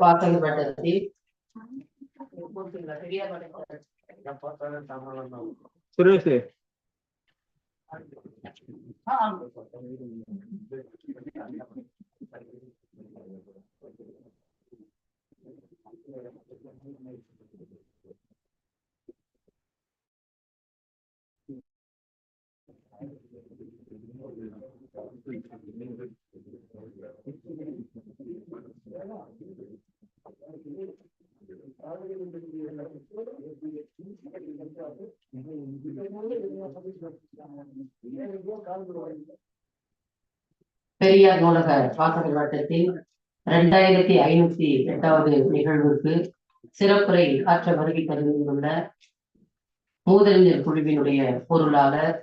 வாசகர் வட்டத்தில். பெரியார் நூலக வாசகர் வட்டத்தில் இரண்டாயிரத்தி ஐநூத்தி எட்டாவது நிகழ்வுக்கு சிறப்புரை ஆற்ற வருகை தருகின்ற மூதறிஞர் குழுவினுடைய பொருளாளர்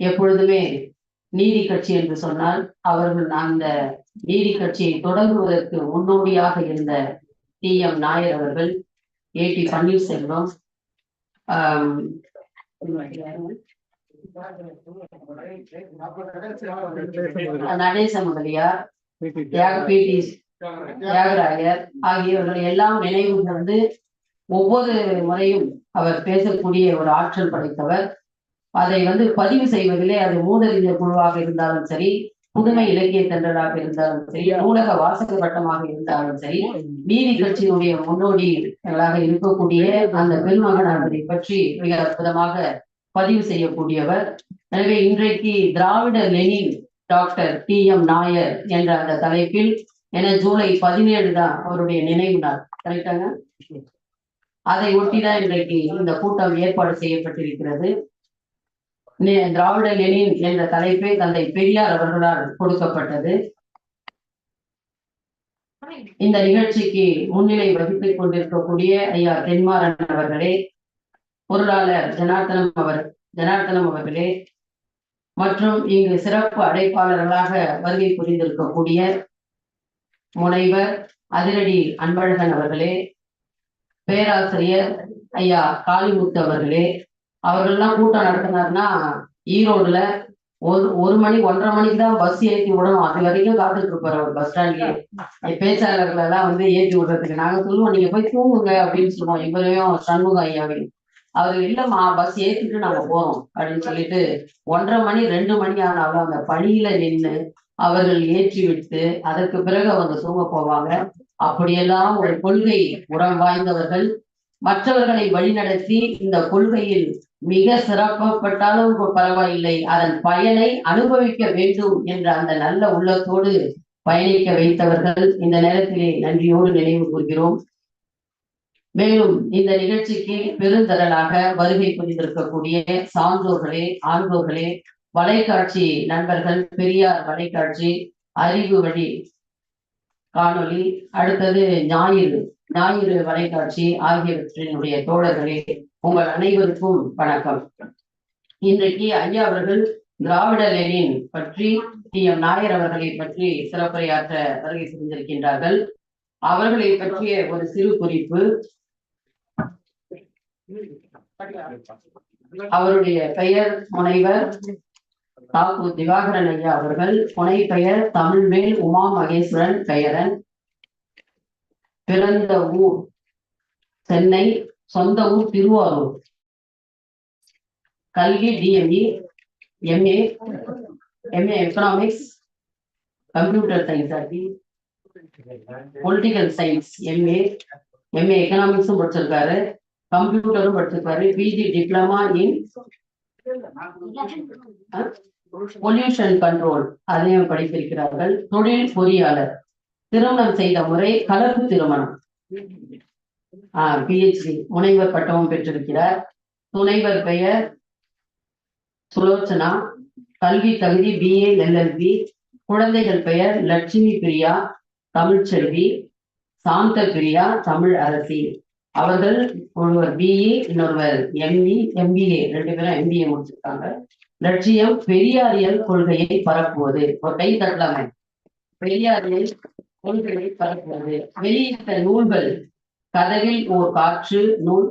எப்பொழுதுமே நீதி கட்சி என்று சொன்னால் அவர்கள் அந்த நீதி கட்சியை தொடங்குவதற்கு முன்னோடியாக இருந்த டி எம் நாயர் அவர்கள் ஏ டி பன்னீர்செல்வம் நடேச முதலியார் தியாக பிடி தியாகராயர் ஆகியோர்கள் எல்லாம் நினைவு வந்து ஒவ்வொரு முறையும் அவர் பேசக்கூடிய ஒரு ஆற்றல் படைத்தவர். அதை வந்து பதிவு செய்வதிலே அது மூதறிஞர் குழுவாக இருந்தாலும் சரி புதுமை இலக்கிய தென்றலாக இருந்தாலும் சரி நூலக வாசக வட்டமாக இருந்தாலும் சரி நீதி கட்சியினுடைய முன்னோடிகளாக இருக்கக்கூடிய அந்த பெருமகனாரை பற்றி மிக அற்புதமாக பதிவு செய்யக்கூடியவர். எனவே இன்றைக்கு திராவிட Lenin doctor T M Nair என்ற அந்த தலைப்பில் என ஜூலை பதினேழு தான் அவருடைய நினைவு நாள். கரெக்டாங்க? அதை ஒட்டிதான் இன்றைக்கு இந்த கூட்டம் ஏற்பாடு செய்யப்பட்டிருக்கிறது. திராவிட லெனின் என்ற தலைப்பே தந்தை பெரியார் அவர்களால் கொடுக்கப்பட்டது. இந்த நிகழ்ச்சிக்கு முன்னிலை வகித்துக் கொண்டிருக்கக்கூடிய ஐயா தென்மாறன் அவர்களே பொருளாளர் ஜனார்த்தனம் அவர் ஜனார்த்தனம் அவர்களே மற்றும் இங்கு சிறப்பு அழைப்பாளர்களாக வருகை புரிந்திருக்கக்கூடிய முனைவர் அதிரடி அன்பழகன் அவர்களே பேராசிரியர் ஐயா காளிமுத்து அவர்களே அவர்கள்லாம் கூட்டம் நடத்தினாருன்னா ஈரோடுல ஒரு ஒரு மணி ஒன்றரை மணிக்கு தான் பஸ் ஏற்றி விடணும். அது வரைக்கும் காத்துட்டு இருப்பாரு அவர் பஸ் ஸ்டாண்ட்லயே பேச்சாளர்கள் எல்லாம் வந்து ஏற்றி விடுறதுக்கு நாங்க சொல்லுவோம் நீங்க போய் தூங்குங்க அப்படின்னு சொல்லுவோம். இவரையும் சண்முகம் ஐயாவையும். அவர் இல்லம்மா பஸ் ஏத்திட்டு நாங்க போறோம் அப்படின்னு சொல்லிட்டு ஒன்றரை மணி ரெண்டு மணி ஆனாலும் அந்த பணியில நின்று அவர்கள் ஏற்றி விட்டு அதற்கு பிறகு அவங்க தூங்க போவாங்க. அப்படியெல்லாம் ஒரு கொள்கை உரம் வாய்ந்தவர்கள். மற்றவர்களை வழிநடத்தி இந்த கொள்கையில் மிக சிறப்பப்பட்டாலும் பரவாயில்லை. அதன் பயனை அனுபவிக்க வேண்டும் என்ற அந்த நல்ல உள்ளத்தோடு பயணிக்க வைத்தவர்கள் இந்த நேரத்திலே நன்றியோடு நினைவு கூறுகிறோம் மேலும் இந்த நிகழ்ச்சிக்கு பெருந்திரளாக வருகை புரிந்திருக்கக்கூடிய சான்றோர்களே ஆன்றோர்களே வலைக்காட்சி நண்பர்கள் பெரியார் வலைக்காட்சி அறிவு வழி காணொளி அடுத்தது ஞாயிறு ஞாயிறு வலைக்காட்சி ஆகியவற்றினுடைய தோழர்களே உங்கள் அனைவருக்கும் வணக்கம். இன்றைக்கு ஐயா அவர்கள் திராவிட லெனின் பற்றி டி எம் நாயர் அவர்களை பற்றி சிறப்புரையாற்ற வருகை புரிந்திருக்கின்றார்கள் அவர்களை பற்றிய ஒரு சிறு குறிப்பு. அவருடைய பெயர் முனைவர் தாக்கு திவாகரன் ஐயா அவர்கள். புனை பெயர் தமிழ்வேல் உமா மகேஸ்வரன் பெயரன். பிறந்த ஊர் சென்னை சொந்த ஊர் திருவாரூர். கல்வி DME MA MA economics computer science ஆகி பொலிட்டிக்கல் சயின்ஸ் எம்ஏ எம்ஏ எக்கனாமிக்ஸும் படிச்சிருக்காரு. கம்ப்யூட்டரும் படிச்சிருக்காரு. PG diploma in pollution control அதையும் படித்திருக்கிறார்கள் தொழில் பொறியாளர். திருமணம் செய்த முறை கலப்பு திருமணம். பிஹெச்டி முனைவர் பட்டமும் பெற்றிருக்கிறார். துணைவர் பெயர் சுலோச்சனா. கல்வி தகுதி பிஏ எல்எல்பி குழந்தைகள் பெயர் லட்சுமி பிரியா தமிழ்ச்செல்வி சாந்த பிரியா தமிழ் அரசி. அவர்கள் ஒருவர் பிஇ இன்னொருவர் எம்இ எம்பிஏ ரெண்டு பேரும் எம்பிஏ முடிச்சிருக்காங்க. லட்சியம் பெரியாரியல் கொள்கையை பரப்புவது. ஒரு கை தட்டலாமே. பெரியாரியல் கொள்கையை பரப்புவது வெளியிட்ட நூல்கள் கதவில் ஓர் காற்று நூல்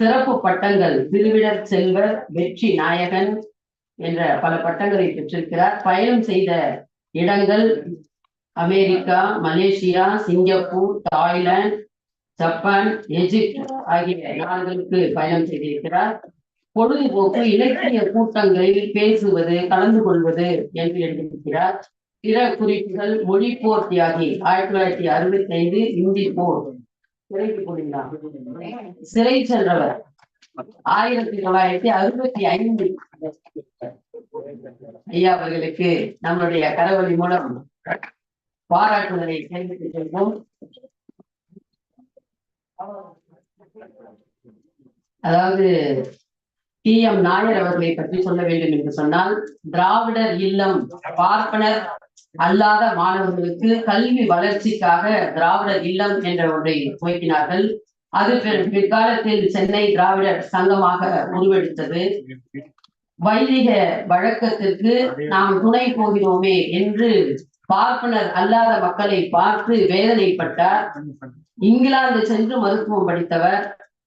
சிறப்பு பட்டங்கள் திருவிழர் செல்வர் வெற்றி நாயகன் என்ற பல பட்டங்களை பெற்றிருக்கிறார். பயணம் செய்த இடங்கள் America Malaysia Singapore Thailand Japan Egypt ஆகிய நாடுகளுக்கு பயணம் செய்திருக்கிறார். பொழுதுபோக்கு இலக்கிய கூட்டங்களில் பேசுவது கலந்து கொள்வது என்று எழுதியிருக்கிறார். பிற குறிப்புகள் மொழி போர் தியாகி ஆயிரத்தி தொள்ளாயிரத்தி அறுபத்தி ஐந்து இந்தி போர். சிறைக்கு போனார் சிறை சென்றவர். ஆயிரத்தி தொள்ளாயிரத்தி அறுபத்தி ஐந்து. ஐயா அவர்களுக்கு நம்மளுடைய கரவழி மூலம் பாராட்டுதலை தெரிவித்துக் கொள்வோம். அதாவது டி எம் நாயர் அவர்களை பற்றி சொல்ல வேண்டும் என்று சொன்னால் திராவிடர் இல்லம் பார்ப்பனர் அல்லாத மாணவர்களுக்கு கல்வி வளர்ச்சிக்காக திராவிடர் இல்லம் என்ற ஒன்றை துவக்கினார்கள் அது பிற்காலத்தில் சென்னை திராவிடர் சங்கமாக உருவெடுத்தது. வைதிக வழக்கத்திற்கு நாம் துணை போகிறோமே என்று பார்ப்பனர் அல்லாத மக்களை பார்த்து வேதனைப்பட்டார். இங்கிலாந்து சென்று மருத்துவம் படித்தவர்.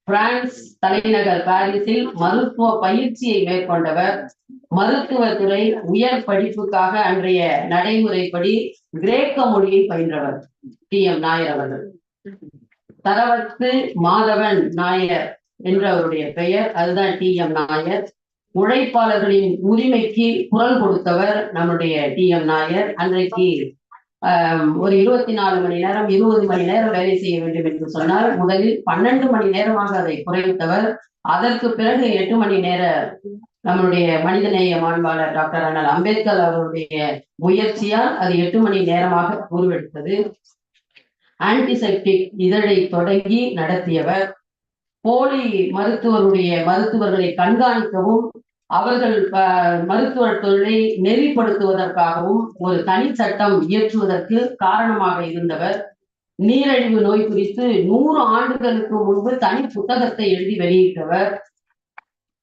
பிரான்ஸ் தலைநகர் பாரிஸில் மருத்துவ பயிற்சியை மேற்கொண்டவர். மருத்துவத்துறை உயர் படிப்புக்காக அன்றைய நடைமுறைப்படி கிரேக்க மொழியை பயின்றவர். D M. நாயர் அவர்கள். தரவத்து மாதவன் நாயர் என்ற அவருடைய பெயர். அதுதான் டி. எம். நாயர். உழைப்பாளர்களின் உரிமைக்கு குரல் கொடுத்தவர் நம்முடைய டி. எம். நாயர். அன்றைக்கு ஒரு இருபத்தி நாலு மணி நேரம் இருபது மணி நேரம் வேலை செய்ய வேண்டும் என்று சொன்னால் முதலில் பன்னெண்டு மணி நேரமாக அதை குறைத்தவர். அதற்கு பிறகு எட்டு மணி நேர நம்மளுடைய மனிதநேய மாண்பாளர் டாக்டர் அண்ணல் அம்பேத்கர் அவருடைய முயற்சியால் அது எட்டு மணி நேரமாக உருவெடுத்தது. ஆன்டிசெப்டிக் இதழை தொடங்கி நடத்தியவர். போலி மருத்துவருடைய மருத்துவர்களை கண்காணிக்கவும் அவர்கள் மருத்துவ தொழிலை நெறிப்படுத்துவதற்காகவும் ஒரு தனி சட்டம் இயற்றுவதற்கு காரணமாக இருந்தவர். நீரழிவு நோய் குறித்து நூறு ஆண்டுகளுக்கு முன்பு தனி புத்தகத்தை எழுதி வெளியிட்டவர்.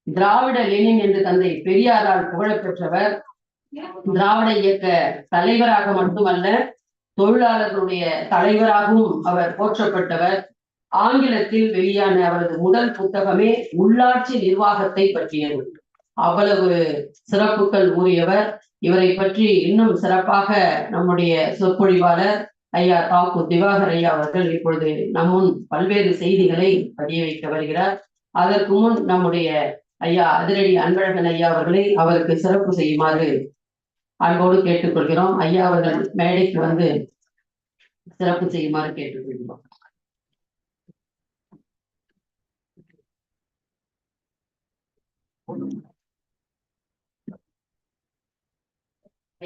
திராவிட லெனின் என்று தந்தை பெரியாரால் புகழப்பெற்றவர். திராவிட இயக்க தலைவராக மட்டுமல்ல தொழிலாளர்களுடைய தலைவராகவும் அவர் போற்றப்பட்டவர். ஆங்கிலத்தில் வெளியான அவரது முதல் புத்தகமே உள்ளாட்சி நிர்வாகத்தை பற்றியது. அவ்வளவு சிறப்புகள் கூறியவர் இவரை பற்றி இன்னும் சிறப்பாக நம்முடைய சொற்பொழிவாளர் ஐயா தாக்கு திவாகர் ஐயா அவர்கள் இப்பொழுது நம்முன் பல்வேறு செய்திகளை பதிய வைக்க வருகிறார். அதற்கு முன் நம்முடைய ஐயா அதிரடி அன்பழகன் ஐயா அவர்களை அவருக்கு சிறப்பு செய்யுமாறு அன்போடு கேட்டுக்கொள்கிறோம். ஐயா அவர்கள் மேடைக்கு வந்து சிறப்பு செய்யுமாறு கேட்டுக்கொள்கிறோம்.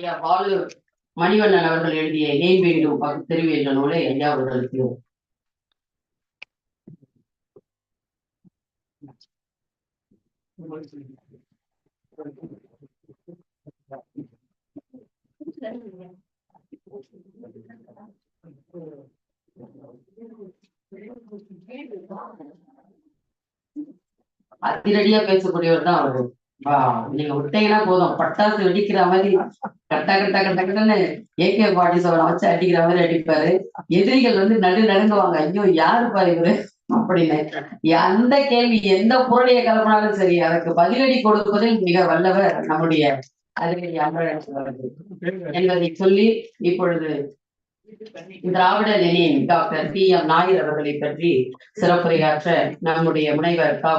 ஐயா பாலூர் மணிவண்ணன் அவர்கள் எழுதிய ஏன் வேண்டும் பகுத்தறிவு என்ற நூலை ஐயா அவர்களுக்கு. அதிரடியா பேசக்கூடியவர் தான் அவரு. நீங்க விட்டீங்கன்னா போதும். பட்டாசு வெடிக்கிற மாதிரி. கட்டா கட்டா கட்ட கட்டன்னு ஏகே பாட்டி சவனை வச்சு அடிக்கிற மாதிரி அடிப்பாரு. எதிரிகள் வந்து நடு நடுங்குவாங்க. ஐயோ யாரு பாரு இவரு? அப்படின்னு. அந்த கேள்வி எந்த பொருளைய கலப்பினாலும் சரி அதற்கு பதிலடி கொடுப்பதில் மிக வல்லவர் நம்முடைய அதிரடி அமரன் என்பதை சொல்லி இப்பொழுது திராவிட Lenin doctor P M Nair அவர்களை பற்றி சிறப்புரையாற்ற நம்முடைய முனைவர் கா.